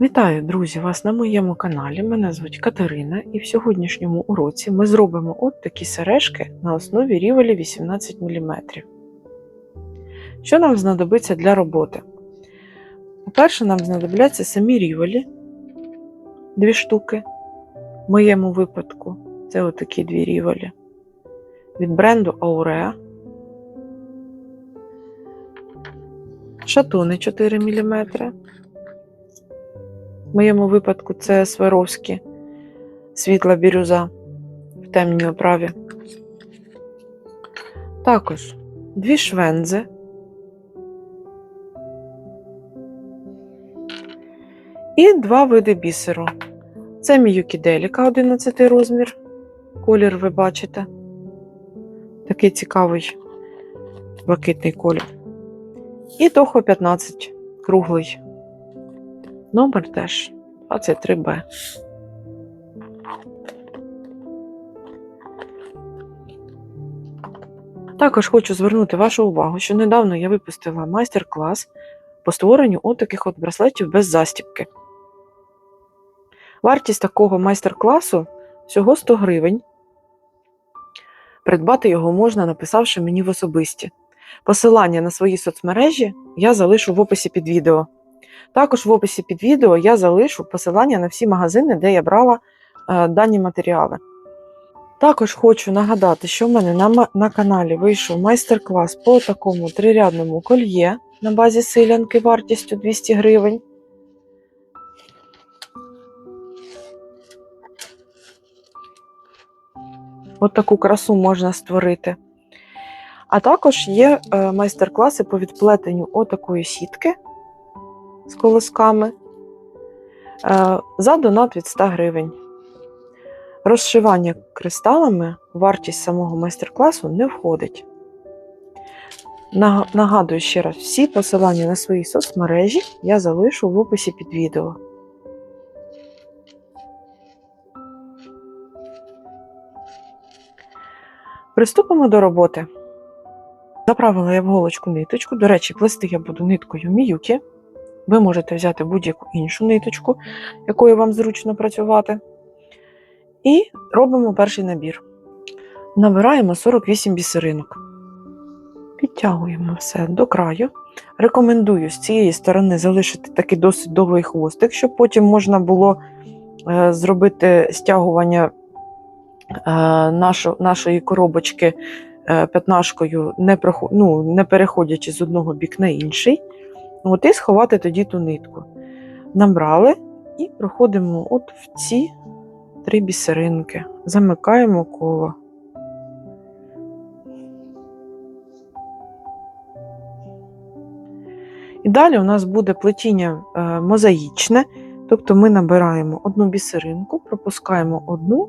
Вітаю, друзі, вас на моєму каналі. Мене звуть Катерина, і в сьогоднішньому уроці ми зробимо от такі сережки на основі рівелі 18 мм. Що нам знадобиться для роботи? По-перше, нам знадобляться самі рівелі, дві штуки. В моєму випадку це отакі дві рівелі від бренду Aurea. Шатуни 4 мм. В моєму випадку це Сваровські світла бірюза в темній оправі. Також дві швензи. І два види бісеру. Це Міюкі Деліка 11 розмір. Колір ви бачите. Такий цікавий блакитний колір. І Тохо 15 круглий. Номер теж 23Б. Також хочу звернути вашу увагу, що недавно я випустила майстер-клас по створенню отаких от браслетів без застібки. Вартість такого майстер-класу всього 100 гривень. Придбати його можна, написавши мені в особисті. Посилання на свої соцмережі я залишу в описі під відео. Також в описі під відео я залишу посилання на всі магазини, де я брала е, дані матеріали. Також хочу нагадати, що в мене на, на каналі вийшов майстер-клас по такому трирядному кольє на базі силянки вартістю 200 гривень. От таку красу можна створити. А також є е, майстер-класи по відплетенню отакої сітки з колосками е, за донат від 100 гривень. Розшивання кристалами вартість самого майстер-класу не входить. Нагадую ще раз, всі посилання на свої соцмережі я залишу в описі під відео. Приступимо до роботи. Заправила я в голочку ниточку. До речі, плести я буду ниткою Міюкі. Ви можете взяти будь-яку іншу ниточку, якою вам зручно працювати. І робимо перший набір. Набираємо 48 бісеринок. Підтягуємо все до краю. Рекомендую з цієї сторони залишити такий досить довгий хвостик, щоб потім можна було е, зробити стягування е, нашої коробочки е, п'ятнашкою, ну, не переходячи з одного бік на інший. От, і сховати тоді ту нитку. Набрали і проходимо от в ці три бісеринки. Замикаємо коло. І далі у нас буде плетіння е, мозаїчне, тобто ми набираємо одну бісеринку, пропускаємо одну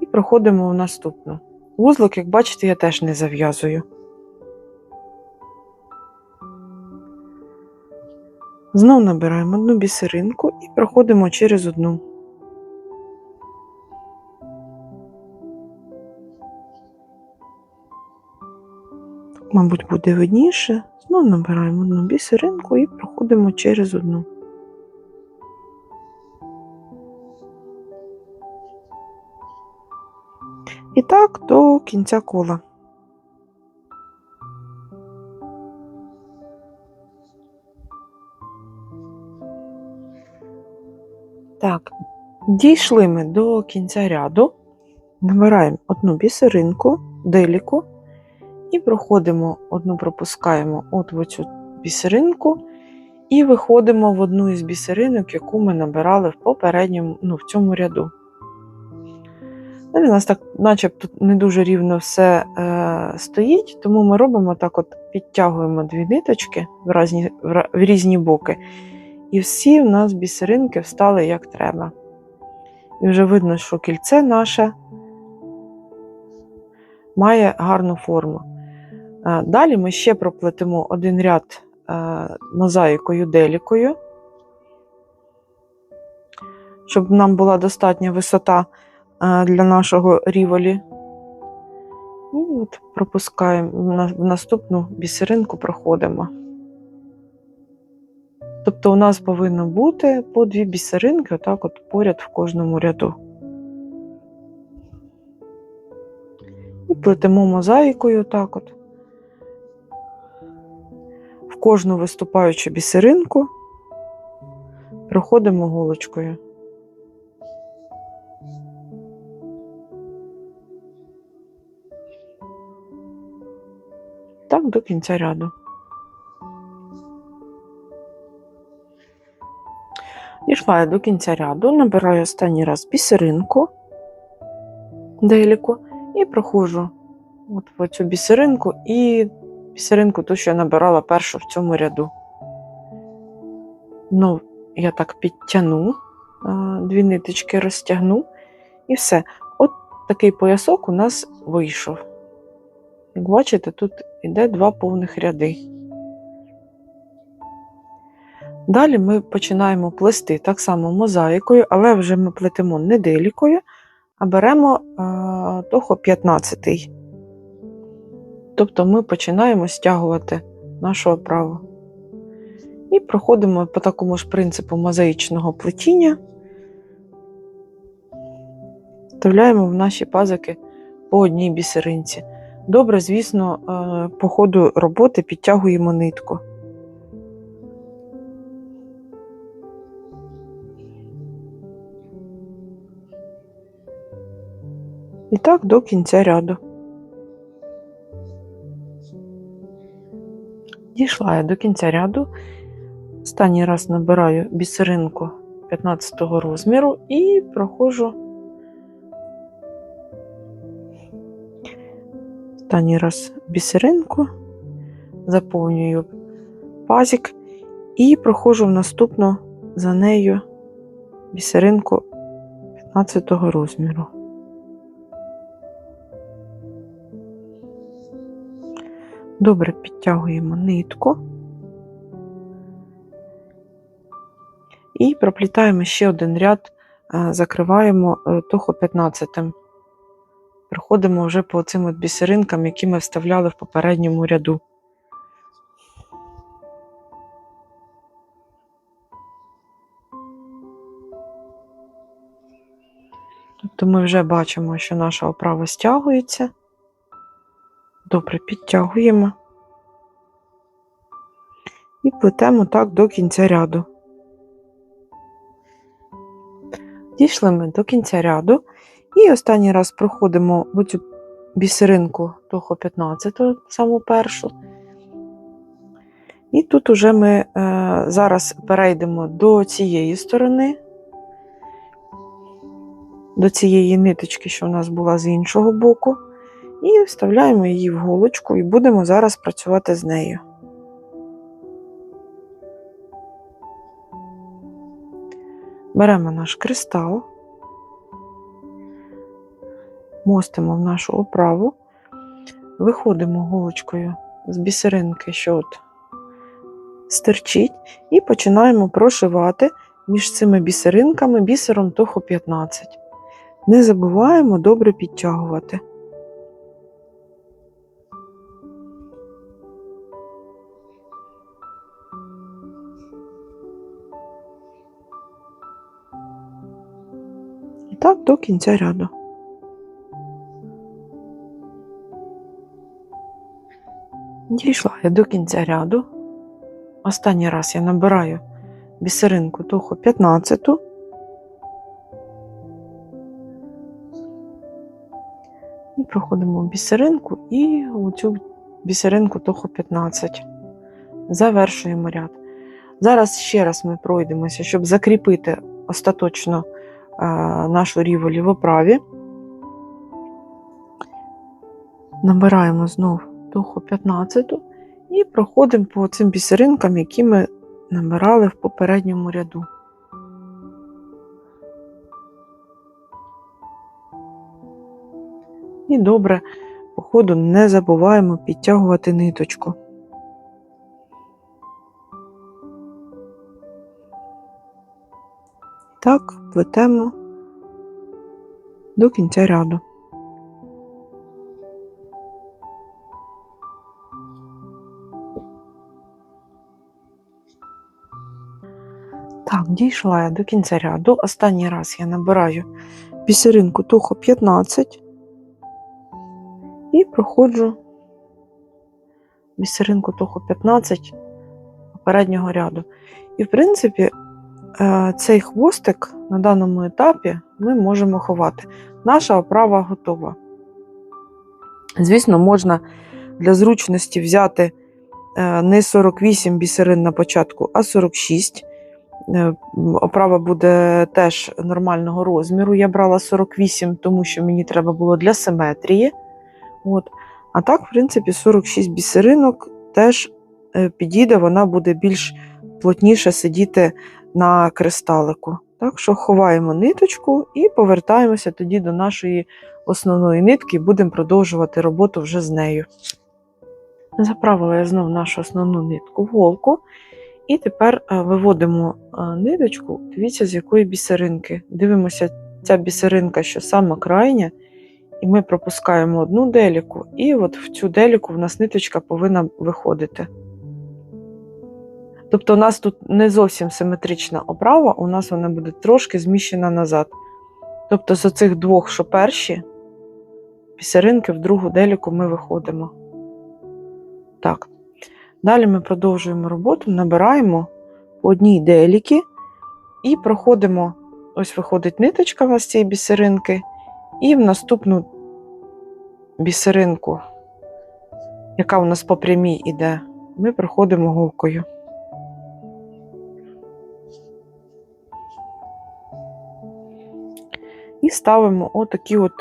і проходимо в наступну. Вузлик, як бачите, я теж не зав'язую. Знову набираємо одну бісеринку і проходимо через одну. Мабуть, буде видніше. Знову набираємо одну бісеринку і проходимо через одну. І так до кінця кола. Дійшли ми до кінця ряду, набираємо одну бісеринку, деліку і проходимо одну, пропускаємо от в цю бісеринку і виходимо в одну із бісеринок, яку ми набирали в попередньому, ну, в цьому ряду. Далі у нас так, начебто, не дуже рівно все е, стоїть, тому ми робимо так: от підтягуємо дві ниточки в різні, в різні боки. І всі в нас бісеринки встали як треба. І вже видно, що кільце наше має гарну форму. Е, Далі ми ще проплетемо один ряд е, мозаїкою делікою, щоб нам була достатня висота е, для нашого ріволі. І от пропускаємо в наступну бісеринку, проходимо. Тобто у нас повинно бути по дві бісеринки, отак от поряд в кожному ряду. І плетемо мозаїкою так от. В кожну виступаючу бісеринку проходимо голочкою. Так до кінця ряду. Дійшла я до кінця ряду, набираю останній раз бісеринку деліку і проходжу от в цю бісеринку і бісеринку, ту, що я набирала першу в цьому ряду. Ну, я так підтягну, дві ниточки розтягну, і все. От такий поясок у нас вийшов. Як бачите, тут іде два повних ряди. Далі ми починаємо плести так само мозаїкою, але вже ми плетемо не делікою, а беремо а, того 15. Тобто ми починаємо стягувати нашу оправу. І проходимо по такому ж принципу мозаїчного плетіння, вставляємо в наші пазики по одній бісеринці. Добре, звісно, е, по ходу роботи підтягуємо нитку. І так до кінця ряду. Дійшла я до кінця ряду. Останній раз набираю бісеринку 15 розміру і проходжу останній раз бісеринку, заповнюю пазик і проходжу в наступну за нею бісеринку 15 розміру. Добре підтягуємо нитку і проплітаємо ще один ряд, е, закриваємо е, того 15. Приходимо вже по цим от бісеринкам, які ми вставляли в попередньому ряду. Тобто ми вже бачимо, що наша оправа стягується. Добре, підтягуємо і плетемо так до кінця ряду. Дійшли ми до кінця ряду, і останній раз проходимо оцю бісеринку того 15, саму першу. І тут уже ми е, зараз перейдемо до цієї сторони, до цієї ниточки, що у нас була з іншого боку. І вставляємо її в голочку і будемо зараз працювати з нею. Беремо наш кристал, мостимо в нашу оправу, виходимо голочкою з бісеринки, що от стерчить, і починаємо прошивати між цими бісеринками бісером того 15. Не забуваємо добре підтягувати. До кінця ряду. Дійшла я до кінця ряду. Останній раз я набираю бісеринку того 15. І проходимо бісеринку і оцю бісеринку того 15. Завершуємо ряд. Зараз ще раз ми пройдемося, щоб закріпити остаточно нашу ріволі в оправі. Набираємо знов того 15 і проходимо по цим бісеринкам, які ми набирали в попередньому ряду. І добре, по ходу не забуваємо підтягувати ниточку. Так, плетемо до кінця ряду. Так, дійшла я до кінця ряду. Останній раз я набираю бісеринку тухо 15 і проходжу бісеринку тухо 15 попереднього ряду. І, в принципі, цей хвостик на даному етапі ми можемо ховати. Наша оправа готова. Звісно, можна для зручності взяти е, не 48 бісерин на початку, а 46. Е, Оправа буде теж нормального розміру. Я брала 48, тому що мені треба було для симетрії. От. А так, в принципі, 46 бісеринок теж е, підійде, вона буде більш плотніше сидіти на кристалику. Так що ховаємо ниточку і повертаємося тоді до нашої основної нитки і будемо продовжувати роботу вже з нею. Заправила я знову нашу основну нитку голку. І тепер е, виводимо е, ниточку, дивіться, з якої бісеринки. Дивимося, ця бісеринка, що сама крайня, і ми пропускаємо одну деліку, і от в цю деліку в нас ниточка повинна виходити. Тобто у нас тут не зовсім симетрична оправа, у нас вона буде трошки зміщена назад. Тобто з оцих двох, що перші, бісеринки в другу деліку ми виходимо. Так. Далі ми продовжуємо роботу, набираємо по одній деліки і проходимо, ось виходить ниточка у нас цієї бісеринки, і в наступну бісеринку, яка у нас по прямій іде, ми проходимо голкою. І ставимо отакі от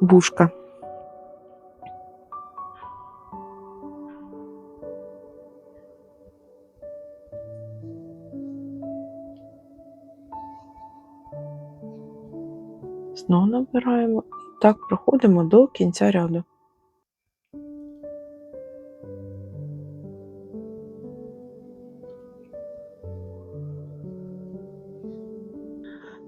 бушка. Знову набираємо і так проходимо до кінця ряду.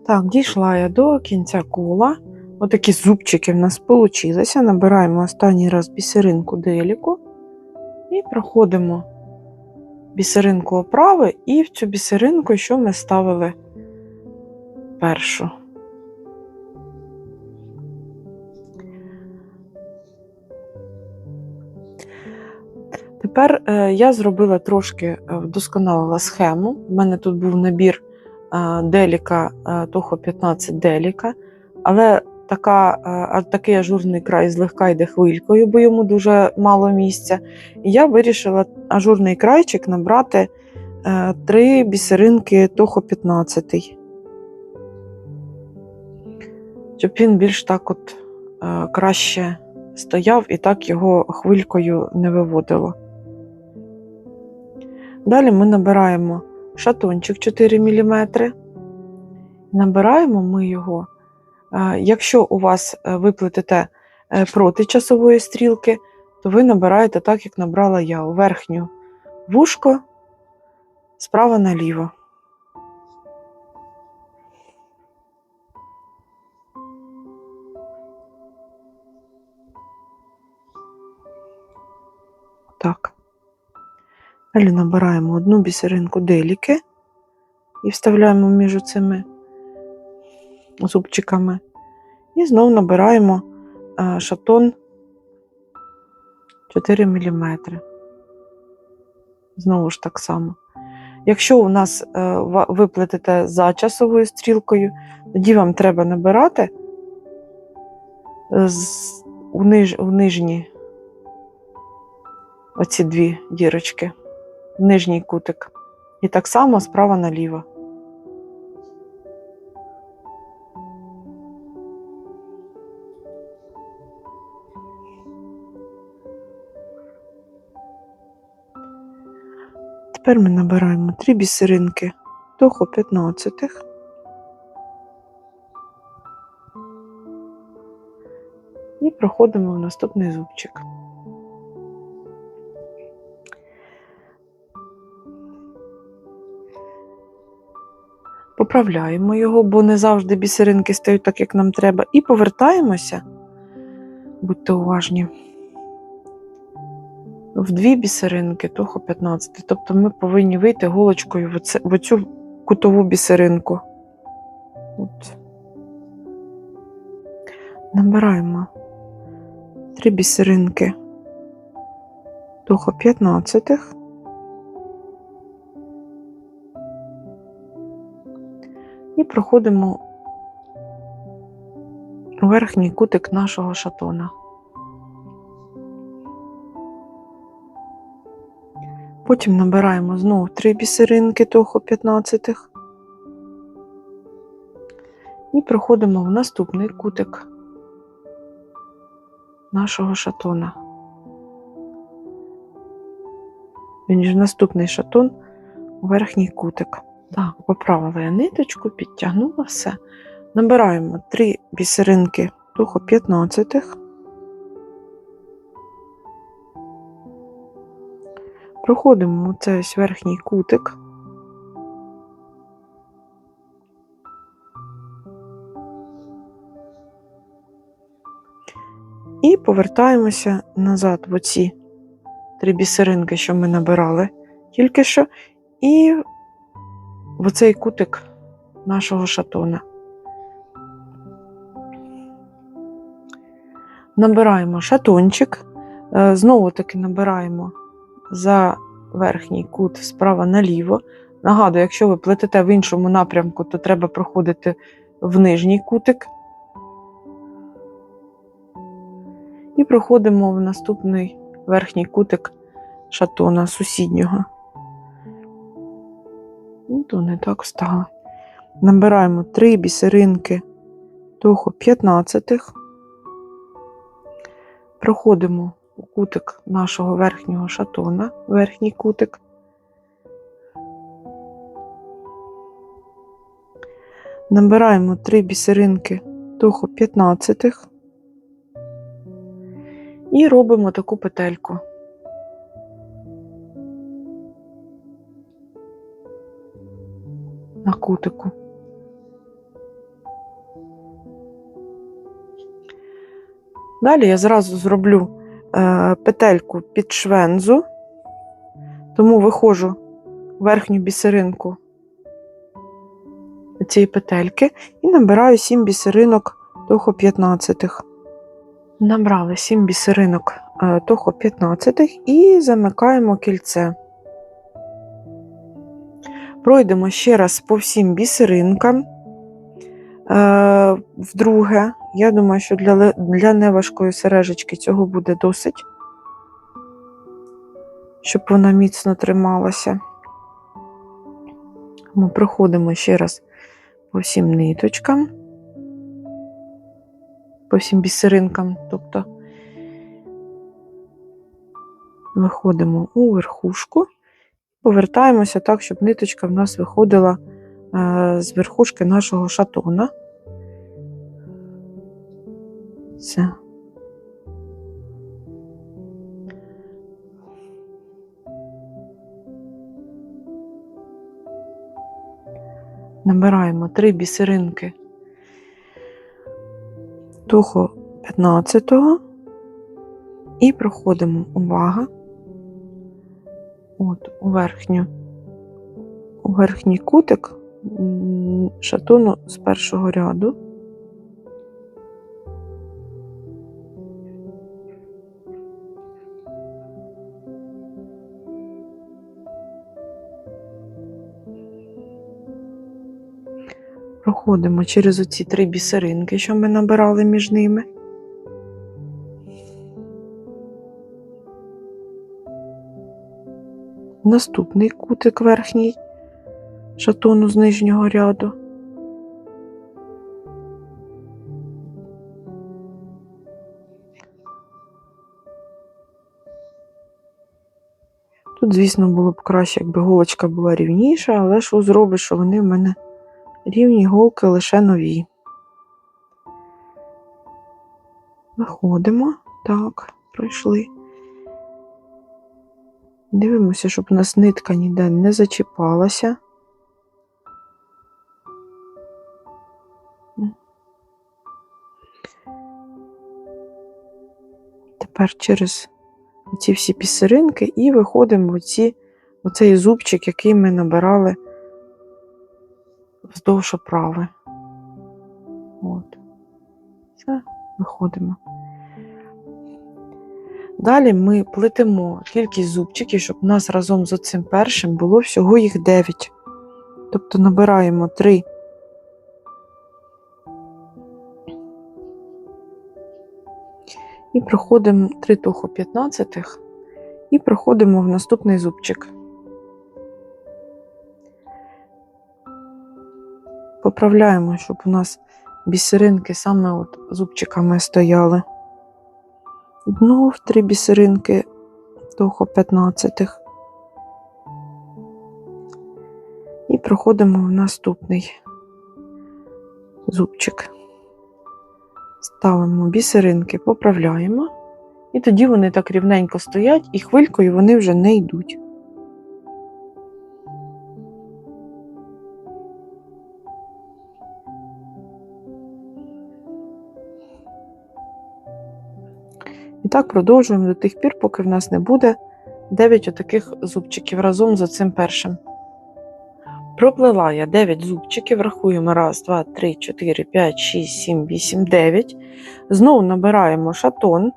Так, дійшла я до кінця кола. Отакі зубчики в нас получилися. Набираємо останній раз бісеринку деліку і проходимо бісеринку оправи, і в цю бісеринку, що ми ставили першу. Тепер е, я зробила трошки е, вдосконалила схему. У мене тут був набір деліка е, Toho 15 деліка, але така, е, такий ажурний край злегка йде хвилькою, бо йому дуже мало місця. І я вирішила ажурний крайчик набрати е, три бісеринки Toho 15. Щоб він більш так от е, краще стояв і так його хвилькою не виводило. Далі ми набираємо шатончик 4 мм. Набираємо ми його. е, Якщо у вас виплетете ви плетете е, проти часової стрілки, то ви набираєте так, як набрала я, у верхню вушко справа наліво. Далі набираємо одну бісеринку деліки і вставляємо між цими зубчиками. І знову набираємо е, шатон 4 мм. Знову ж так само. Якщо у нас е, ва- ви плетете за часовою стрілкою, тоді вам треба набирати з, у, нижні оці дві дірочки нижній кутик. І так само справа наліво. Тепер ми набираємо три бісеринки того 15. І проходимо в наступний зубчик. Поправляємо його, бо не завжди бісеринки стають так, як нам треба, і повертаємося. Будьте уважні. В дві бісеринки, того 15. Тобто ми повинні вийти голочкою в, оце, в оцю кутову бісеринку. От. Набираємо три бісеринки того 15. І проходимо верхній кутик нашого шатона. Потім набираємо знову три бісеринки того 15 і проходимо в наступний кутик нашого шатона. Він ж наступний шатон верхній кутик. Так, поправила я ниточку, підтягнула все. Набираємо три бісеринки того 15. Проходимо цей ось верхній кутик. І повертаємося назад в оці три бісеринки, що ми набирали тільки що, і в оцей кутик нашого шатона. Набираємо шатончик, е, знову таки набираємо за верхній кут справа наліво. Нагадую, якщо ви плетете в іншому напрямку, то треба проходити в нижній кутик. І проходимо в наступний верхній кутик шатона сусіднього. То не так стало. Набираємо три бісеринки того 15. Проходимо у кутик нашого верхнього шатона, верхній кутик. Набираємо три бісеринки того 15 і робимо таку петельку. На кутику. Далі я зразу зроблю е, петельку під швензу, тому виходжу верхню бісеринку цієї петельки і набираю 7 бісеринок того 15. Набрали 7 бісеринок е, того 15 і замикаємо кільце. Пройдемо ще раз по всім бісеринкам. Е, Вдруге, я думаю, що для, для неважкої сережечки цього буде досить, щоб вона міцно трималася. Ми проходимо ще раз по всім ниточкам, по всім бісеринкам, тобто виходимо у верхушку, повертаємося так, щоб ниточка в нас виходила е, з верхушки нашого шатона. Все. Набираємо три бісеринки того 15 і проходимо увага. От у верхню, у верхній кутик шатуну з першого ряду. Проходимо через оці три бісеринки, що ми набирали між ними. Наступний кутик верхній шатону з нижнього ряду. Тут, звісно, було б краще, якби голочка була рівніша, але що зробиш, що вони в мене рівні голки лише нові. Виходимо. Так, пройшли. Дивимося, щоб у нас нитка ніде не зачіпалася. Тепер через ці всі пісеринки і виходимо в ці, оцей зубчик, який ми набирали вздовж оправи. От. Все, виходимо. Далі ми плетемо кількість зубчиків, щоб у нас разом з цим першим було всього їх 9. Тобто набираємо 3. І проходимо 3 туху 15 і проходимо в наступний зубчик. Поправляємо, щоб у нас бісеринки саме от зубчиками стояли. Знов три бісеринки того 15. І проходимо в наступний зубчик. Ставимо бісеринки, поправляємо. І тоді вони так рівненько стоять, і хвилькою вони вже не йдуть. Так продовжуємо до тих пір, поки в нас не буде 9 отаких зубчиків разом з цим першим. Проплела я 9 зубчиків, рахуємо 1, 2, 3, 4, 5, 6, 7, 8, 9. Знову набираємо шатон.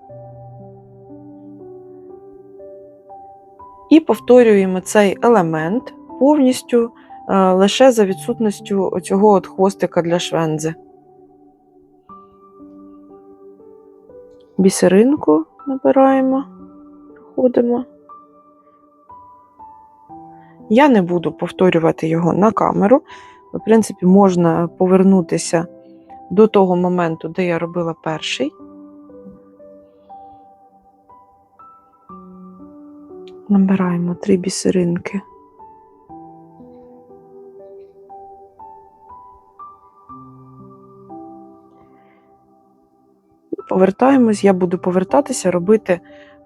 І повторюємо цей елемент повністю е, лише за відсутністю оцього от хвостика для швензи. Бісеринку набираємо, проходимо. Я не буду повторювати його на камеру. В принципі, можна повернутися до того моменту, де я робила перший. Набираємо три бісеринки. Повертаємось, я буду повертатися, робити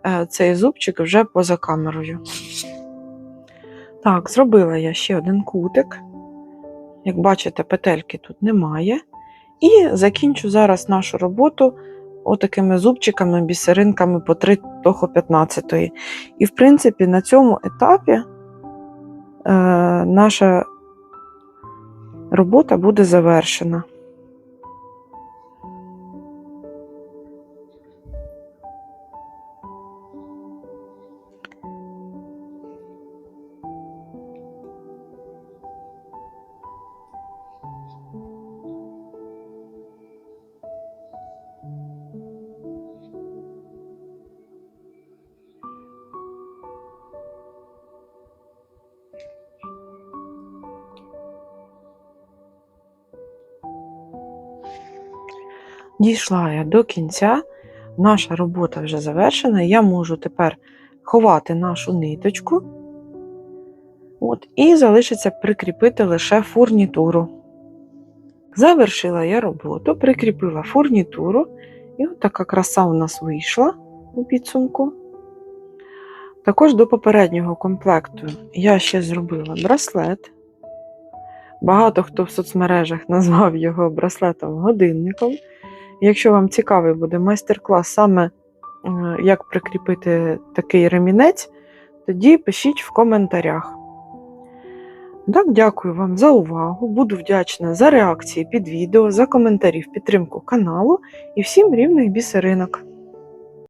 е, цей зубчик вже поза камерою. Так, зробила я ще один кутик. Як бачите, петельки тут немає. І закінчу зараз нашу роботу отакими зубчиками, бісеринками по 3 того 15. І, в принципі, на цьому етапі е, наша робота буде завершена. Дійшла я до кінця, наша робота вже завершена. Я можу тепер ховати нашу ниточку. От, і залишиться прикріпити лише фурнітуру. Завершила я роботу, прикріпила фурнітуру, і от така краса у нас вийшла у підсумку. Також до попереднього комплекту я ще зробила браслет. Багато хто в соцмережах назвав його браслетом-годинником. Якщо вам цікавий буде майстер-клас саме е, як прикріпити такий ремінець, тоді пишіть в коментарях. Так, дякую вам за увагу. Буду вдячна за реакції під відео, за коментарі в підтримку каналу і всім рівних бісеринок.